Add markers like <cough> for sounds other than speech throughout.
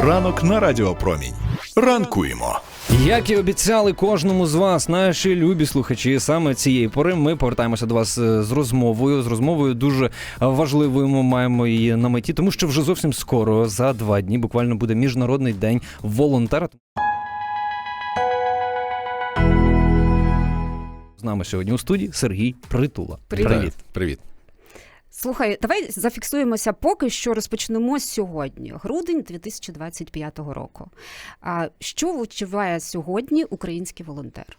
Ранок на Радіопромінь. Ранкуємо. Як і обіцяли кожному з вас, наші любі слухачі, саме цієї пори ми повертаємося до вас е, з розмовою. З розмовою дуже важливою. Ми маємо її на меті, тому що вже зовсім скоро, за два дні, буквально буде міжнародний день волонтера. З нами сьогодні у студії Сергій Притула. Привіт. Привіт. Привіт. Слухай, давай зафіксуємося поки що розпочнемо сьогодні, грудень 2025 року. А що відчуває сьогодні український волонтер?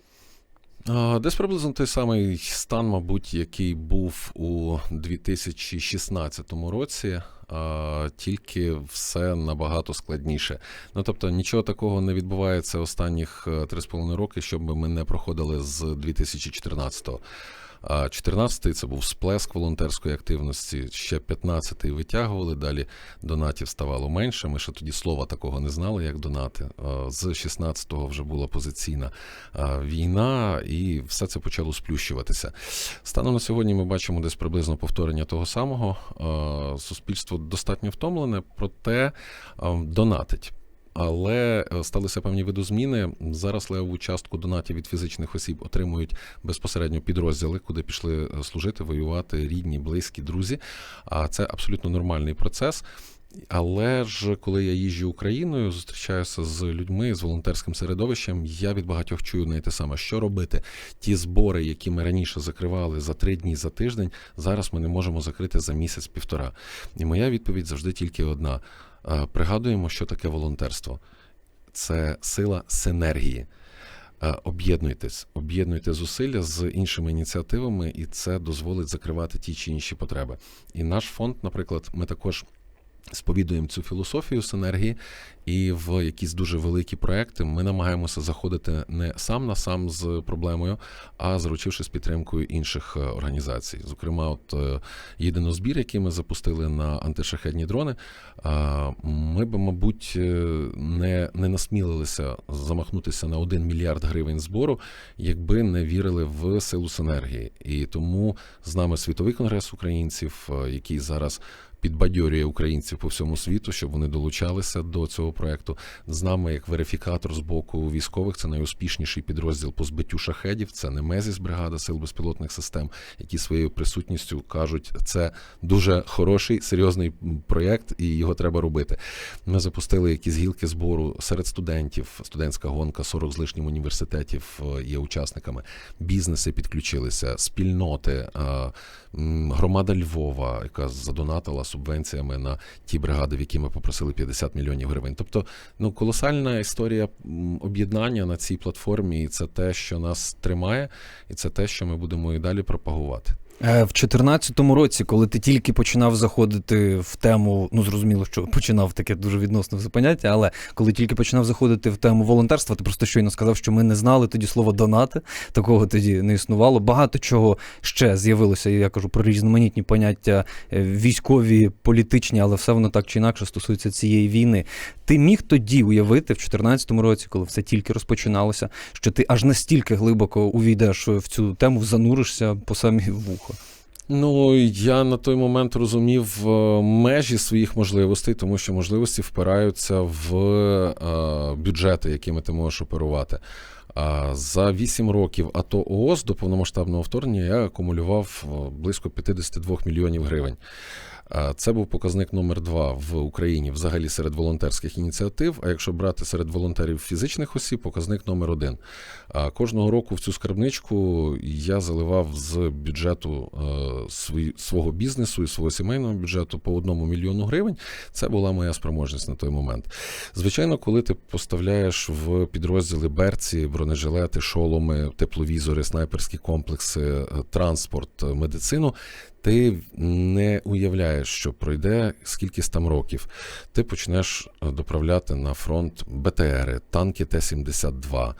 Десь приблизно той самий стан, мабуть, який був у 2016 році, тільки все набагато складніше. Ну тобто нічого такого не відбувається останніх е, 3,5 роки, щоб ми не проходили з 2014-го. А 14-й це був сплеск волонтерської активності. Ще 15-й витягували. Далі донатів ставало менше. Ми ще тоді слова такого не знали, як донати. З 16-го вже була позиційна війна, і все це почало сплющуватися. Станом на сьогодні ми бачимо десь приблизно повторення того самого. Суспільство достатньо втомлене, проте донатить. Але е, сталися певні видозміни. Зараз левову частку донатів від фізичних осіб отримують безпосередньо підрозділи, куди пішли е, служити, воювати рідні, близькі, друзі. А це абсолютно нормальний процес. Але ж коли я їжджу Україною, зустрічаюся з людьми з волонтерським середовищем, я від багатьох чую не те саме, що робити. Ті збори, які ми раніше закривали за три дні за тиждень, зараз ми не можемо закрити за місяць-півтора. І моя відповідь завжди тільки одна: пригадуємо, що таке волонтерство. Це сила синергії. Е, Об'єднуйтесь, об'єднуйте зусилля з іншими ініціативами, і це дозволить закривати ті чи інші потреби. І наш фонд, наприклад, ми також сповідуємо цю філософію синергії, і в якісь дуже великі проекти ми намагаємося заходити не сам на сам з проблемою, а заручившись підтримкою інших е, організацій. Зокрема, от е, єдинозбір, який ми запустили на антишахедні дрони, ми б, мабуть, е, не, не насмілилися замахнутися на 1 мільярд гривень збору, якби не вірили в силу синергії. І тому з нами світовий конгрес українців, який зараз підбадьорює українців по всьому світу, щоб вони долучалися до цього проекту. З нами, як верифікатор з боку військових, це найуспішніший підрозділ по збиттю шахедів. Це Немезіс, бригада сил безпілотних систем, які своєю присутністю кажуть, це дуже хороший, серйозний проєкт, і його треба робити. Ми запустили якісь гілки збору серед студентів. Студентська гонка 40 з лишнім університетів є учасниками. Бізнеси підключилися, спільноти, громада Львова, яка задонатила субвенціями на ті бригади, в які ми попросили 50 мільйонів гривень. Тобто, ну колосальна історія об'єднання на цій платформі, і це те, що нас тримає, і це те, що ми будемо і далі пропагувати. Е, В 2014 році, коли ти тільки починав заходити в тему, ну зрозуміло, що починав таке дуже відносне все поняття, але коли тільки починав заходити в тему волонтерства, ти просто щойно сказав, що ми не знали тоді слова донати, такого тоді не існувало. Багато чого ще з'явилося. Я кажу про різноманітні поняття е, військові, політичні, але все воно так чи інакше стосується цієї війни. Ти міг тоді уявити в 2014 році, коли все тільки розпочиналося, що ти аж настільки глибоко увійдеш в цю тему, зануришся по самі вухо. Ну, я на той момент розумів е, межі своїх можливостей, тому що можливості впираються в е, бюджети, якими ти можеш оперувати. За 8 років АТО ООС до повномасштабного вторгнення я акумулював е, близько 52 мільйонів гривень. Це був показник номер два в Україні взагалі серед волонтерських ініціатив. А якщо брати серед волонтерів фізичних осіб, показник номер один. Кожного року в цю скарбничку я заливав з бюджету свого бізнесу і свого сімейного бюджету по одному мільйону гривень. Це була моя спроможність на той момент. Звичайно, коли ти поставляєш в підрозділи берці, бронежилети, шоломи, тепловізори, снайперські комплекси, е, транспорт, е, медицину. Ти не уявляєш, що пройде скільки там років. Ти почнеш е, доправляти на фронт БТРи, танки Т-72, е,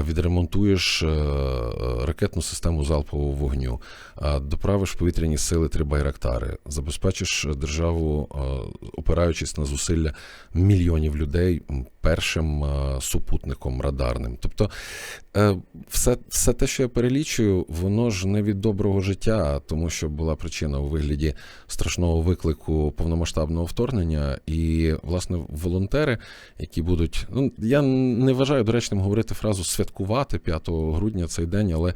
відремонтуєш е, е, ракетну систему залпового вогню, е, доправиш повітряні сили три байрактари, забезпечиш державу, е, опираючись на зусилля мільйонів людей, першим е, супутником радарним. Тобто, е, все, все те, що я перелічую, воно ж не від доброго життя, тому що була причина у вигляді страшного виклику повномасштабного вторгнення. І, власне, волонтери, які будуть. Ну, я не вважаю доречним говорити фразу святкувати 5 грудня цей день, але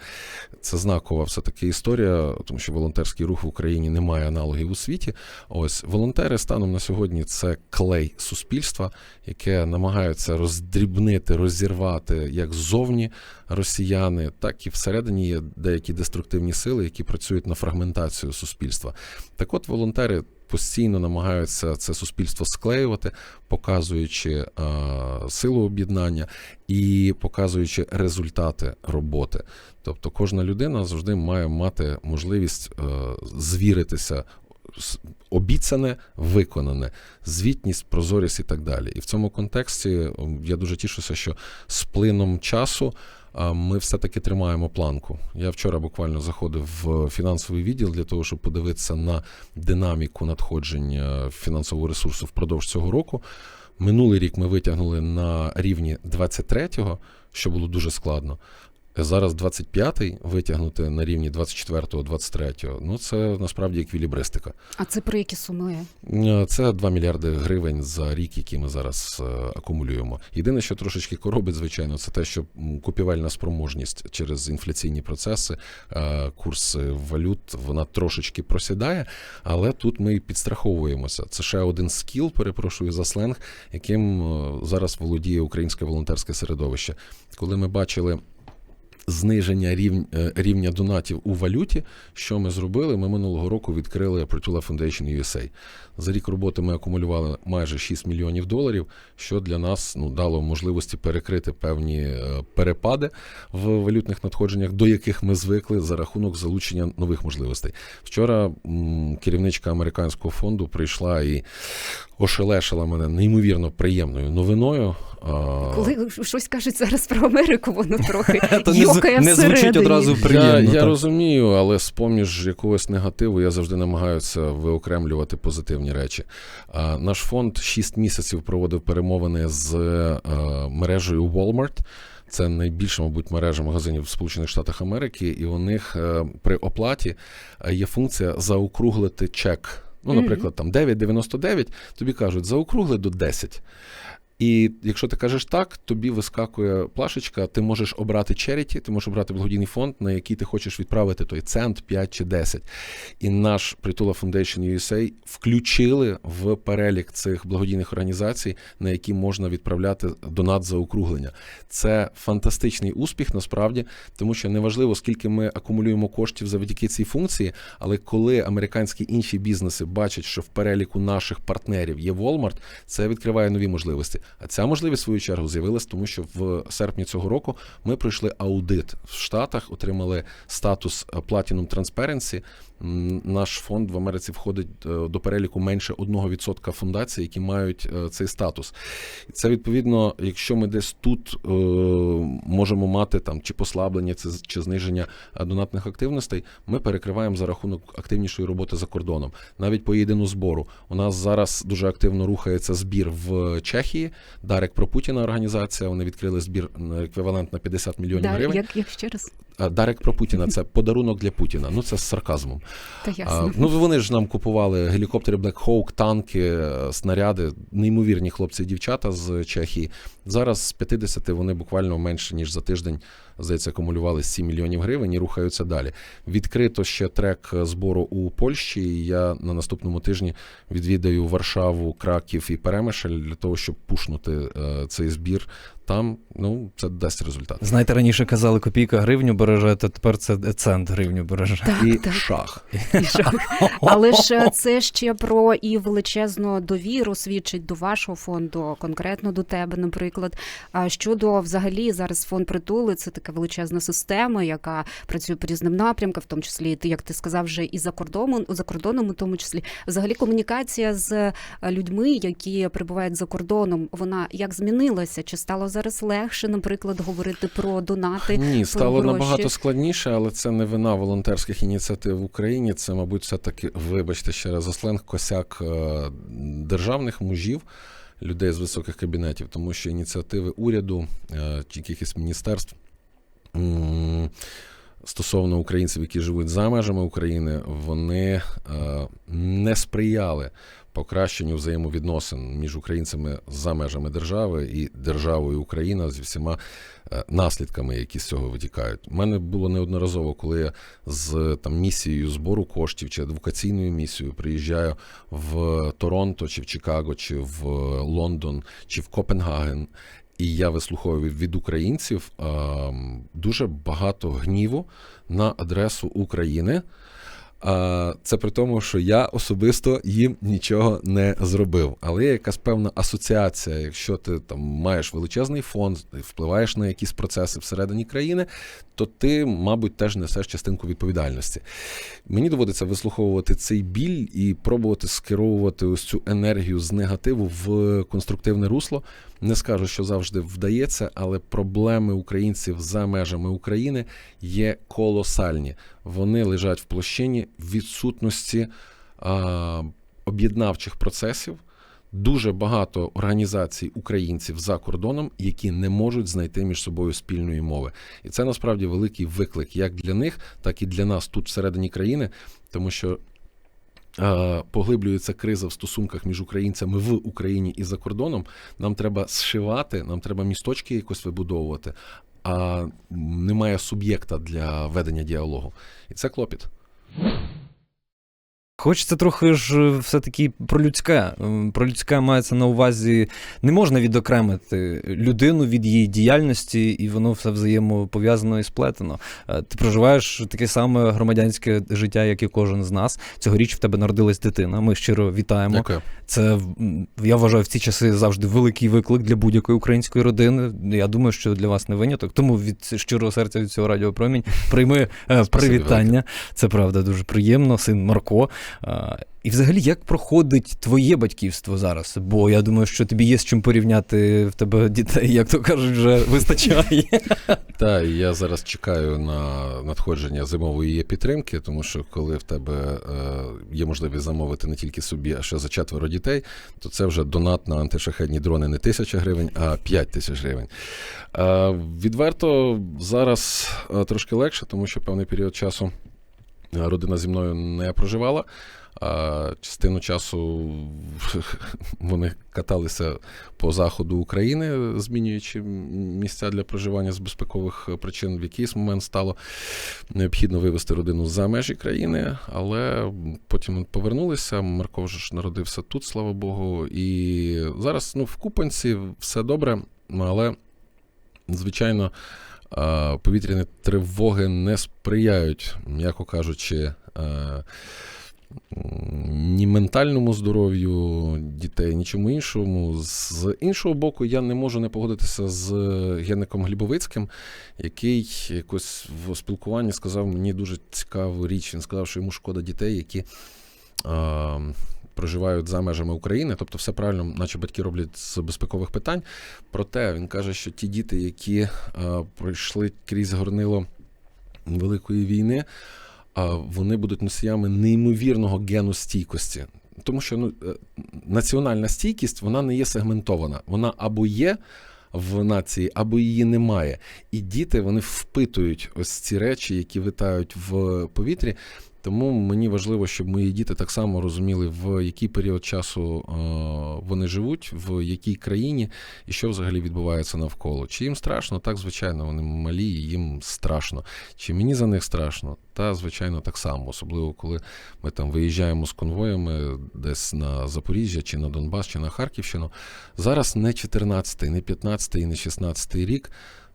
це знакова все-таки історія, тому що волонтерський рух в Україні не має аналогів у світі. Ось волонтери станом на сьогодні це клей суспільства, яке намагаються роздрібнити, розірвати як ззовні росіяни, так і всередині є деякі деструктивні сили, які працюють на фрагментацію суспільства. Так от волонтери. Постійно намагаються це суспільство склеювати, показуючи е, силу об'єднання і показуючи результати роботи. Тобто кожна людина завжди має мати можливість е, звіритися обіцяне, виконане, звітність, прозорість і так далі. І в цьому контексті я дуже тішуся, що з плином часу а, ми все-таки тримаємо планку. Я вчора буквально заходив в фінансовий відділ для того, щоб подивитися на динаміку надходження фінансового ресурсу впродовж цього року. Минулий рік ми витягнули на рівні 23-го, що було дуже складно. Зараз 25-й витягнути на рівні 24-го, 23-го. Ну це насправді еквілібристика. А це про які суми? Е, Це 2 мільярди гривень за рік, які ми зараз е, акумулюємо. Єдине, що трошечки коробить, звичайно, це те, що купівельна спроможність через інфляційні процеси, е, курси валют, вона трошечки просідає, але тут ми підстраховуємося. Це ще один скіл, перепрошую за сленг, яким зараз володіє українське волонтерське середовище. Коли ми бачили зниження рівня, рівня донатів у валюті. Що ми зробили? Ми минулого року відкрили Притула Foundation USA. За рік роботи ми акумулювали майже 6 мільйонів доларів, що для нас ну, дало можливості перекрити певні е, перепади в валютних надходженнях, до яких ми звикли за рахунок залучення нових можливостей. Вчора м, керівничка американського фонду прийшла і ошелешила мене неймовірно приємною новиною. Коли щось кажуть зараз про Америку, воно трохи <laughs> не, йокає не звучить одразу приємно. Я, я розумію, але з поміж якогось негативу я завжди намагаюся виокремлювати позитивні речі. Наш фонд 6 місяців проводив перемовини з е, мережею Walmart. Це найбільша, мабуть, мережа магазинів в Сполучених Штатах Америки, і у них е, при оплаті е, є функція заокруглити чек. Ну, наприклад, там 9,99, тобі кажуть, заокругли до 10. І якщо ти кажеш так, тобі вискакує плашечка, ти можеш обрати charity, ти можеш обрати благодійний фонд, на який ти хочеш відправити той цент, 5 чи 10. І наш Притула Foundation USA включили в перелік цих благодійних організацій, на які можна відправляти донат за округлення. Це фантастичний успіх насправді, тому що неважливо, скільки ми акумулюємо коштів завдяки цій функції, але коли американські інші бізнеси бачать, що в переліку наших партнерів є Walmart, це відкриває нові можливості. А ця можливість, в свою чергу, з'явилась, тому що в серпні цього року ми пройшли аудит в Штатах, отримали статус е, Platinum Transparency. Наш фонд в Америці входить е, до переліку менше 1% фундацій, які мають е, цей статус. І це відповідно, якщо ми десь тут е, можемо мати там чи послаблення, чи, зниження донатних активностей, ми перекриваємо за рахунок активнішої роботи за кордоном. Навіть по єдину збору. У нас зараз дуже активно рухається збір в Чехії. Дарек про Путіна організація. Вони відкрили збір еквівалент на 50 мільйонів Да, гривень. як, як ще раз? Дарек про Путіна це <laughs> подарунок для Путіна. Ну це з сарказмом. Та А, ясно. ну вони ж нам купували гелікоптери Black Hawk, танки, е, снаряди, неймовірні хлопці і дівчата з Чехії. Зараз з 50 вони буквально менше ніж за тиждень здається, акумулювали 7 мільйонів гривень і рухаються далі. Відкрито ще трек збору у Польщі. і Я на наступному тижні відвідаю Варшаву, Краків і Перемишль для того, щоб пушнути е, цей збір. Там ну це дасть результат. Знаєте, раніше казали копійка гривню береже, то тепер це цент гривню береже. Так, І так. шах. І що? Але ж е, це ще про і величезну довіру свідчить до вашого фонду, конкретно до тебе, наприклад. А щодо взагалі зараз фонд притули, це така величезна система, яка працює по різним напрямкам, в тому числі ти, як ти сказав, вже і за кордоном, за кордоном, у тому числі взагалі комунікація з е, людьми, які перебувають за кордоном, вона як змінилася? Чи стало зараз легше, наприклад, говорити про донати? Ні, стало гроші. набагато складніше, але це не вина волонтерських ініціатив в Україні. Це, мабуть, все таки, вибачте ще раз за сленг, косяк е, державних мужів, людей з високих кабінетів, тому що ініціативи уряду е, чи якихось міністерств. Стосовно українців, які живуть за межами України, вони е, не сприяли покращенню взаємовідносин між українцями за межами держави і державою Україна зі всіма е, наслідками, які з цього витікають. У мене було неодноразово, коли я з там місією збору коштів чи адвокаційною місією приїжджаю в Торонто, чи в Чикаго, чи в Лондон, чи в Копенгаген. І я вислуховую від українців дуже багато гніву на адресу України. А, Це при тому, що я особисто їм нічого не зробив. Але є якась певна асоціація. Якщо ти там маєш величезний фонд, впливаєш на якісь процеси всередині країни, то ти, мабуть, теж несеш частинку відповідальності. Мені доводиться вислуховувати цей біль і пробувати скеровувати ось цю енергію з негативу в конструктивне русло. Не скажу, що завжди вдається, але проблеми українців за межами України є колосальні. Вони лежать в площині відсутності а, об'єднавчих процесів. Дуже багато організацій українців за кордоном, які не можуть знайти між собою спільної мови, і це насправді великий виклик як для них, так і для нас тут всередині країни, тому що поглиблюється криза в стосунках між українцями в Україні і за кордоном. Нам треба зшивати, нам треба місточки якось вибудовувати, а немає суб'єкта для ведення діалогу. І це клопіт. Хочеться трохи ж е, все-таки про людське. Про людське мається на увазі. Не можна відокремити людину від її діяльності, і воно все взаємопов'язано і сплетено. Е, Ти проживаєш таке саме громадянське життя, як і кожен з нас. Цьогоріч в тебе народилась дитина. Ми щиро вітаємо. Дякую. Це я вважаю в ці часи завжди великий виклик для будь-якої української родини. Я думаю, що для вас не виняток. Тому від щирого серця від цього радіопромінь прийми е, привітання. Це правда дуже приємно. Син Марко. І взагалі, як проходить твоє батьківство зараз? Бо я думаю, що тобі є з чим порівняти в тебе дітей, як то кажуть, вже вистачає. <laughs> Та і я зараз чекаю на надходження зимової підтримки, тому що коли в тебе е, є можливість замовити не тільки собі, а ще за четверо дітей, то це вже донат на антишахедні дрони не тисяча гривень, а п'ять тисяч гривень. Е, відверто зараз е, трошки легше, тому що певний період часу родина зі мною не проживала. А частину часу <laughs> вони каталися по заходу України, змінюючи місця для проживання з безпекових причин. В якийсь момент стало необхідно вивезти родину за межі країни, але потім повернулися. Марко вже ж народився тут, слава Богу. І зараз ну, в Купанці все добре, але звичайно. Повітряні тривоги не сприяють, м'яко кажучи, е, ні ментальному здоров'ю дітей, нічому іншому. З іншого боку, я не можу не погодитися з Генником Глібовицьким, який якось в спілкуванні сказав мені дуже цікаву річ. Він сказав, що йому шкода дітей, які. Проживають за межами України, тобто все правильно, наче батьки роблять з безпекових питань. Проте він каже, що ті діти, які е, пройшли крізь горнило Великої війни, а вони будуть носіями неймовірного гену стійкості. Тому що ну, е, національна стійкість вона не є сегментована. Вона або є в нації, або її немає. І діти вони впитують ось ці речі, які витають в повітрі. Тому мені важливо, щоб мої діти так само розуміли, в який період часу е, вони живуть, в якій країні і що взагалі відбувається навколо. Чи їм страшно? Так, звичайно, вони малі, і їм страшно. Чи мені за них страшно? Та, звичайно, так само, особливо коли ми там виїжджаємо з конвоями десь на Запоріжжя, чи на Донбас, чи на Харківщину. Зараз не 14-й, не 15-й, не 16-й рік.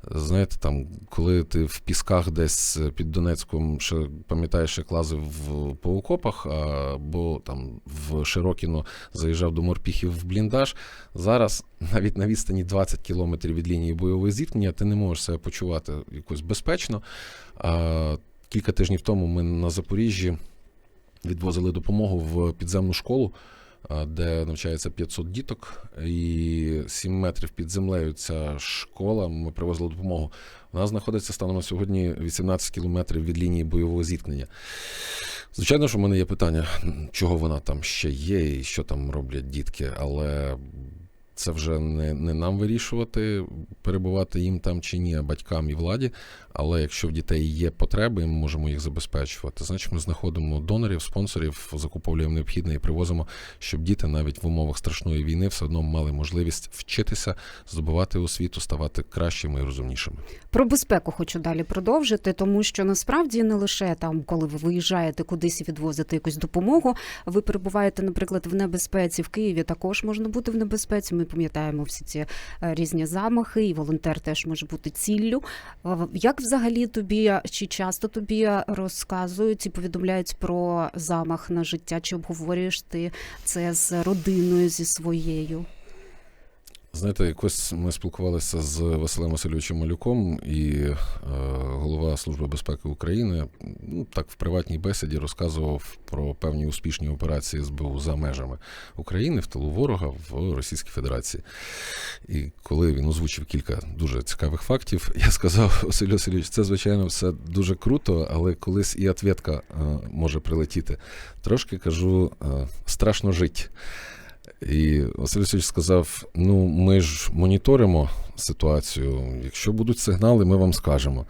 Знаєте, там, коли ти в пісках десь під Донецьком, ще пам'ятаєш, як лазив в, по окопах, або там в Широкіно заїжджав до морпіхів в бліндаж. Зараз навіть на відстані 20 кілометрів від лінії бойового зіткнення ти не можеш себе почувати якось безпечно. А, Кілька тижнів тому ми на Запоріжжі відвозили допомогу в підземну школу де навчається 500 діток, і 7 метрів під землею ця школа. Ми привозили допомогу. Вона знаходиться станом на сьогодні 18 кілометрів від лінії бойового зіткнення. Звичайно, що в мене є питання, чого вона там ще є, і що там роблять дітки, але Це вже не, не нам вирішувати, перебувати їм там чи ні, а батькам і владі. Але якщо в дітей є потреби, ми можемо їх забезпечувати, значить ми знаходимо донорів, спонсорів, закуповуємо необхідне і привозимо, щоб діти навіть в умовах страшної війни все одно мали можливість вчитися, здобувати освіту, ставати кращими і розумнішими. Про безпеку хочу далі продовжити, тому що насправді не лише там, коли ви виїжджаєте кудись і відвозите якусь допомогу, ви перебуваєте, наприклад, в небезпеці в Києві. Також можна бути в небезпеці. Ми пам'ятаємо всі ці е, різні замахи, і волонтер теж може бути ціллю. Е, Як взагалі тобі чи часто тобі розказують і повідомляють про замах на життя? Чи обговорюєш ти це з родиною зі своєю? Знаєте, якось ми спілкувалися з Василем Васильовичем Малюком, і е, голова Служби безпеки України ну, так в приватній бесіді розказував про певні успішні операції СБУ за межами України в тилу ворога в Російській Федерації. І коли він озвучив кілька дуже цікавих фактів, <laughs> я сказав Василю Васильович, це звичайно все дуже круто, але колись і ответка е, може прилетіти. Трошки кажу, е, страшно жить. І Василь Васильович сказав: ну, ми ж моніторимо ситуацію. Якщо будуть сигнали, ми вам скажемо.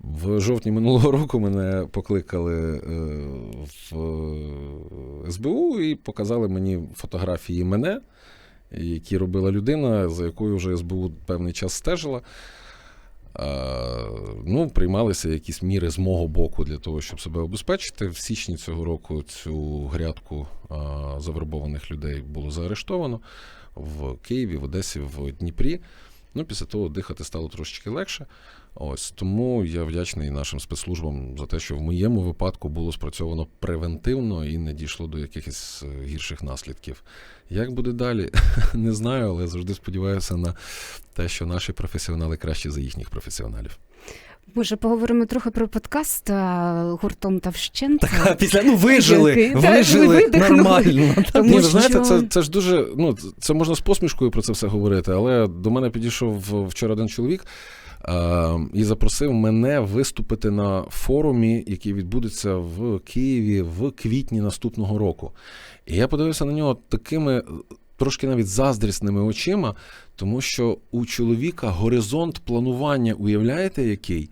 В жовтні минулого року мене покликали е, в е, СБУ і показали мені фотографії мене, які робила людина, за якою вже СБУ певний час стежила. Е, Ну, приймалися якісь міри з мого боку для того, щоб себе обезпечити. В січні цього року цю грядку е, завербованих людей було заарештовано в Києві, в Одесі, в Дніпрі. Ну, після того дихати стало трошечки легше. Ось тому я вдячний нашим спецслужбам за те, що в моєму випадку було спрацьовано превентивно і не дійшло до якихось е, гірших наслідків. Як буде далі, <laughs> не знаю, але завжди сподіваюся на те, що наші професіонали кращі за їхніх професіоналів. Може, поговоримо трохи про подкаст гуртом та вщент. Так, після ну вижили, Який, вижили нормально. Тому Ні, ви що- знаєте, це, це ж дуже. Ну, це можна з посмішкою про це все говорити, але до мене підійшов вчора один чоловік і запросив мене виступити на форумі, який відбудеться в Києві в квітні наступного року. І я подивився на нього такими. Трошки навіть заздрісними очима, тому що у чоловіка горизонт планування, уявляєте, який?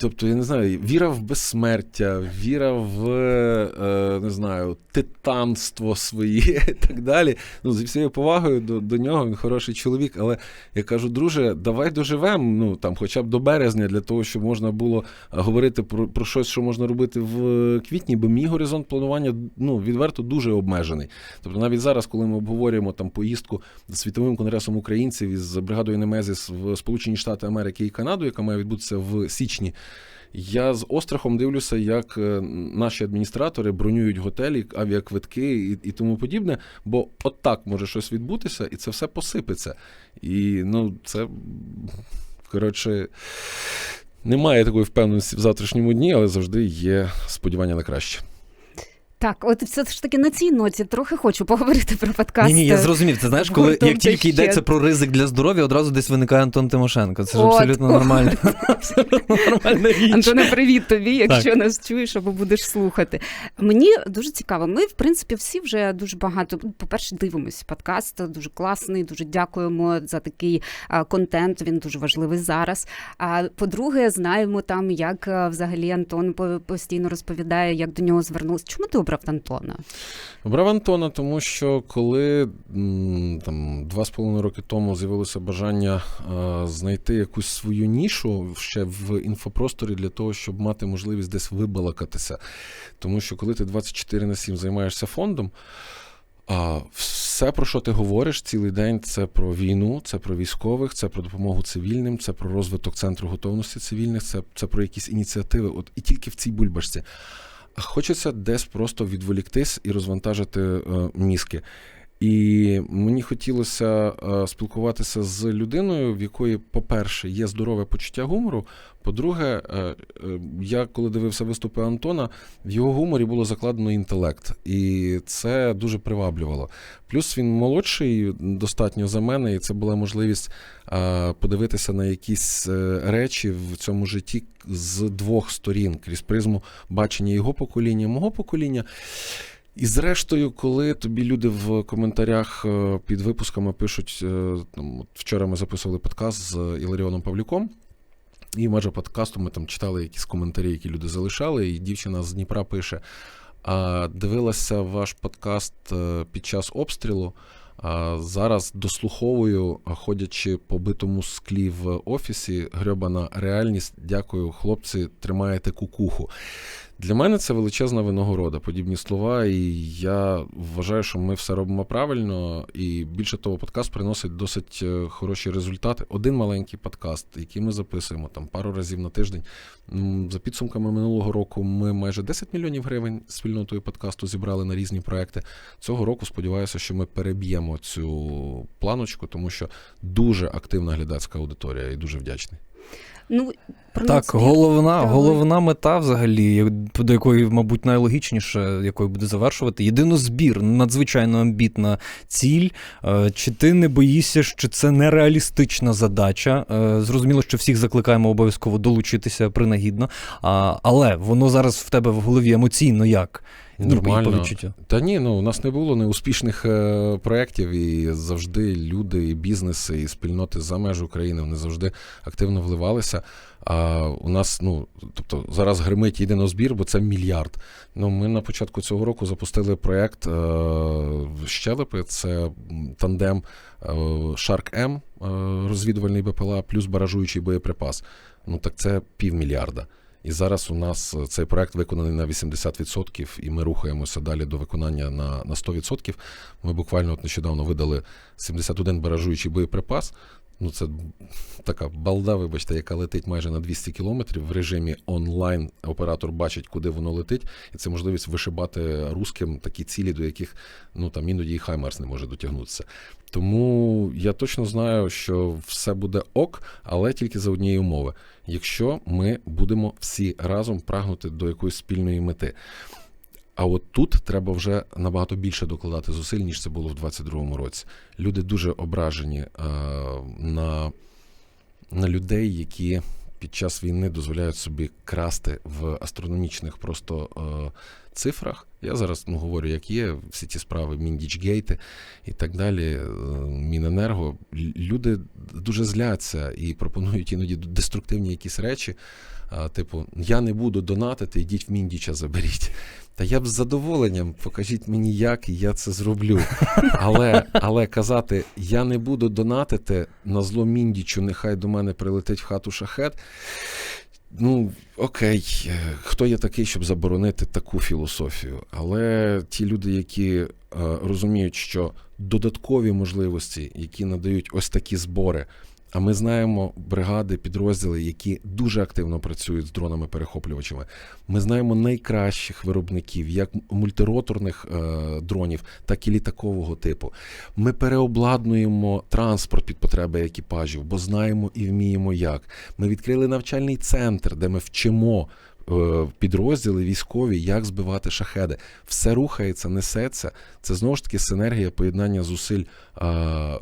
Тобто, я не знаю, віра в безсмертя, віра в е, не знаю, титанство своє <laughs> і так далі. Ну, зі всією повагою до, до нього, він хороший чоловік. Але я кажу, друже, давай доживемо, ну там, хоча б до березня, для того, щоб можна було говорити про, про щось, що можна робити в квітні, бо мій горизонт планування ну, відверто дуже обмежений. Тобто, навіть зараз, коли ми обговорюємо там поїздку з світовим конгресом українців із бригадою Немезіс в Сполучені Штати Америки і Канаду, яка має відбутися в січні. Я з острахом дивлюся, як е, наші адміністратори бронюють готелі, авіаквитки і, і тому подібне. Бо от так може щось відбутися, і це все посипеться. І ну, це коротше. Немає такої впевненості в завтрашньому дні, але завжди є сподівання на краще. Так, от все ж таки на цій ноті трохи хочу поговорити про подкаст. Ні, ні, я зрозумів. Ти знаєш, коли як тільки йдеться про ризик для здоров'я, одразу десь виникає Антон Тимошенко. Це ж От, абсолютно нормально. <laughs> Абсолютно нормальна річ. Антоне, привіт тобі, якщо нас чуєш або будеш слухати. Мені дуже цікаво. Ми, в принципі, всі вже дуже багато. По-перше, дивимося подкаст. Дуже класний. Дуже дякуємо за такий а, контент. Він дуже важливий зараз. А по-друге, знаємо там, як а, взагалі Антон постійно розповідає, як до нього звернулися. Чому ти обрав Антона? Обрав Антона, тому що коли там два з половиною роки тому з'явилося бажання е, знайти якусь свою нішу ще в інфопросторі для того, щоб мати можливість десь вибалакатися. Тому що коли ти 24 на 7 займаєшся фондом. А все, про що ти говориш цілий день, це про війну, це про військових, це про допомогу цивільним, це про розвиток центру готовності цивільних, це, це про якісь ініціативи. От і тільки в цій бульбашці. А хочеться десь просто відволіктись і розвантажити е, мізки. І мені хотілося е, спілкуватися з людиною, в якої, по-перше, є здорове почуття гумору. По-друге, е, е, я коли дивився виступи Антона, в його гуморі було закладено інтелект, і це дуже приваблювало. Плюс він молодший достатньо за мене, і це була можливість подивитися на якісь речі в цьому житті з двох сторін, крізь призму бачення його покоління, мого покоління. І зрештою, коли тобі люди в коментарях е, під випусками пишуть, е, там, от вчора ми записували подкаст з Іларіоном Павлюком, і межах подкасту ми там читали якісь коментарі, які люди залишали, і дівчина з Дніпра пише: а дивилася ваш подкаст е, під час обстрілу. А зараз дослуховую, ходячи по битому склі в офісі, грьобана реальність. Дякую, хлопці, тримаєте кукуху. Для мене це величезна винагорода, подібні слова, і я вважаю, що ми все робимо правильно. І більше того, подкаст приносить досить е, хороші результати. Один маленький подкаст, який ми записуємо там пару разів на тиждень. За підсумками минулого року ми майже 10 мільйонів гривень спільнотою подкасту зібрали на різні проекти. Цього року сподіваюся, що ми переб'ємо цю планочку, тому що дуже активна глядацька аудиторія і дуже вдячний. Ну, про Так, головна, головна мета, взагалі, до якої, мабуть, найлогічніше, якою буде завершувати, єдинозбір, надзвичайно амбітна ціль. Е, Чи ти не боїшся, що це нереалістична задача? Е, Зрозуміло, що всіх закликаємо обов'язково долучитися принагідно, але воно зараз в тебе в голові емоційно як? Ну, Нормально. Та ні, ну у нас не було неуспішних е, проєктів, і завжди люди, і бізнеси, і спільноти за межі України вони завжди активно вливалися. А у нас, ну тобто, зараз гримить єдинозбір, бо це мільярд. Ну, ми на початку цього року запустили проєкт е, щелепи. Це м, тандем е, Shark M, е, розвідувальний БПЛА, плюс баражуючий боєприпас. Ну так це півмільярда. І зараз у нас е, цей проект виконаний на 80%, і ми рухаємося далі до виконання на, на 100%. Ми буквально от нещодавно видали 71 баражуючий боєприпас. Ну, це така балда, вибачте, яка летить майже на 200 кілометрів в режимі онлайн. Оператор бачить, куди воно летить, і це можливість вишибати русським такі цілі, до яких ну там іноді і Хаймерс не може дотягнутися. Тому я точно знаю, що все буде ок, але тільки за однієї умови. Якщо ми будемо всі разом прагнути до якоїсь спільної мети. А от тут треба вже набагато більше докладати зусиль, ніж це було в 22-му році. Люди дуже ображені е, на, на людей, які під час війни дозволяють собі красти в астрономічних просто е, цифрах. Я зараз ну, говорю, як є, всі ті справи, Міндічгейти і так далі, е, Міненерго. Люди дуже зляться і пропонують іноді деструктивні якісь речі. А, типу, я не буду донатити, йдіть в Міндіча заберіть. Та я б з задоволенням покажіть мені, як і я це зроблю. Але, але казати, я не буду донатити на зло Міндічу, нехай до мене прилетить в хату шахет. Ну, окей, хто я такий, щоб заборонити таку філософію? Але ті люди, які е, розуміють, що додаткові можливості, які надають ось такі збори, а ми знаємо бригади, підрозділи, які дуже активно працюють з дронами-перехоплювачами. Ми знаємо найкращих виробників, як мультироторних е, дронів, так і літакового типу. Ми переобладнуємо транспорт під потреби екіпажів, бо знаємо і вміємо як. Ми відкрили навчальний центр, де ми вчимо. Е, Підрозділи військові, як збивати шахеди, все рухається, несеться. Це знову ж таки синергія поєднання зусиль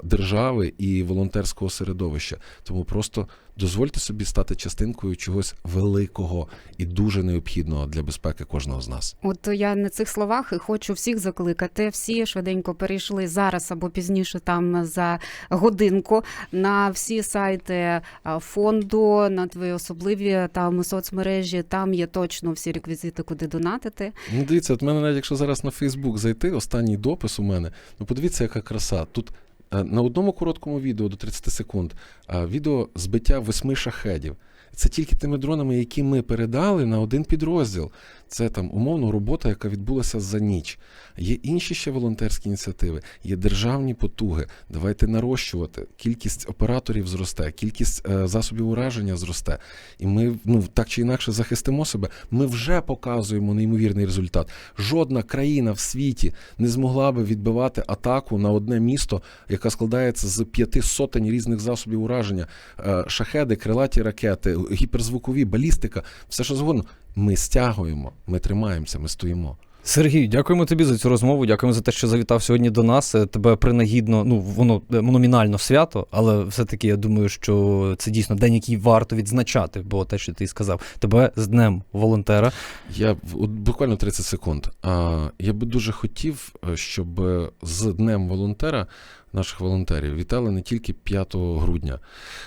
держави і волонтерського середовища. Тому просто дозвольте собі стати частинкою чогось великого і дуже необхідного для безпеки кожного з нас. От я на цих словах і хочу всіх закликати. Всі швиденько перейшли зараз або пізніше, там за годинку, на всі сайти фонду, на твої особливі там соцмережі. Там є точно всі реквізити, куди донатити. Ну, дивіться, от мене навіть якщо зараз на Фейсбук зайти, останній допис у мене, ну подивіться, яка краса. Тут е, на одному короткому відео до 30 секунд е, відео збиття восьми шахедів. Це тільки тими дронами, які ми передали на один підрозділ. Це там умовно робота, яка відбулася за ніч. Є інші ще волонтерські ініціативи, є державні потуги. Давайте нарощувати. Кількість операторів зросте, кількість е, засобів ураження зросте. І ми ну так чи інакше захистимо себе. Ми вже показуємо неймовірний результат. Жодна країна в світі не змогла би відбивати атаку на одне місто, яка складається з п'яти сотень різних засобів ураження, Е, шахеди, крилаті ракети, гіперзвукові, балістика, все що згодно. Ми стягуємо, ми тримаємося, ми стоїмо. Сергій, дякуємо тобі за цю розмову. Дякуємо за те, що завітав сьогодні до нас. Е, Тебе принагідно, ну воно е, номінально свято, але все-таки я думаю, що це дійсно день, який варто відзначати, бо те, що ти сказав, тебе з днем волонтера. Я от буквально 30 секунд. А, я би дуже хотів, щоб з Днем волонтера наших волонтерів вітали не тільки 5 грудня.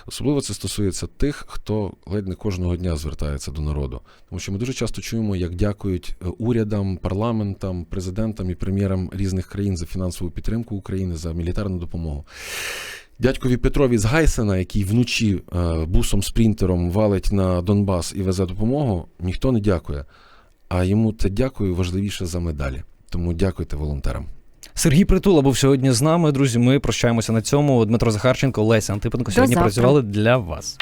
Особливо це стосується тих, хто ледь не кожного дня звертається до народу. Тому що ми дуже часто чуємо, як дякують е, урядам, парламентам, президентам і прем'єрам різних країн за фінансову підтримку України, за мілітарну допомогу. Дядькові Петрові з Гайсена, який вночі е, бусом-спринтером валить на Донбас і везе допомогу, ніхто не дякує. А йому це дякую важливіше за медалі. Тому дякуйте волонтерам. Сергій Притула був сьогодні з нами. Друзі, ми прощаємося на цьому. Дмитро Захарченко, Леся Антипенко сьогодні завтра. працювали для вас.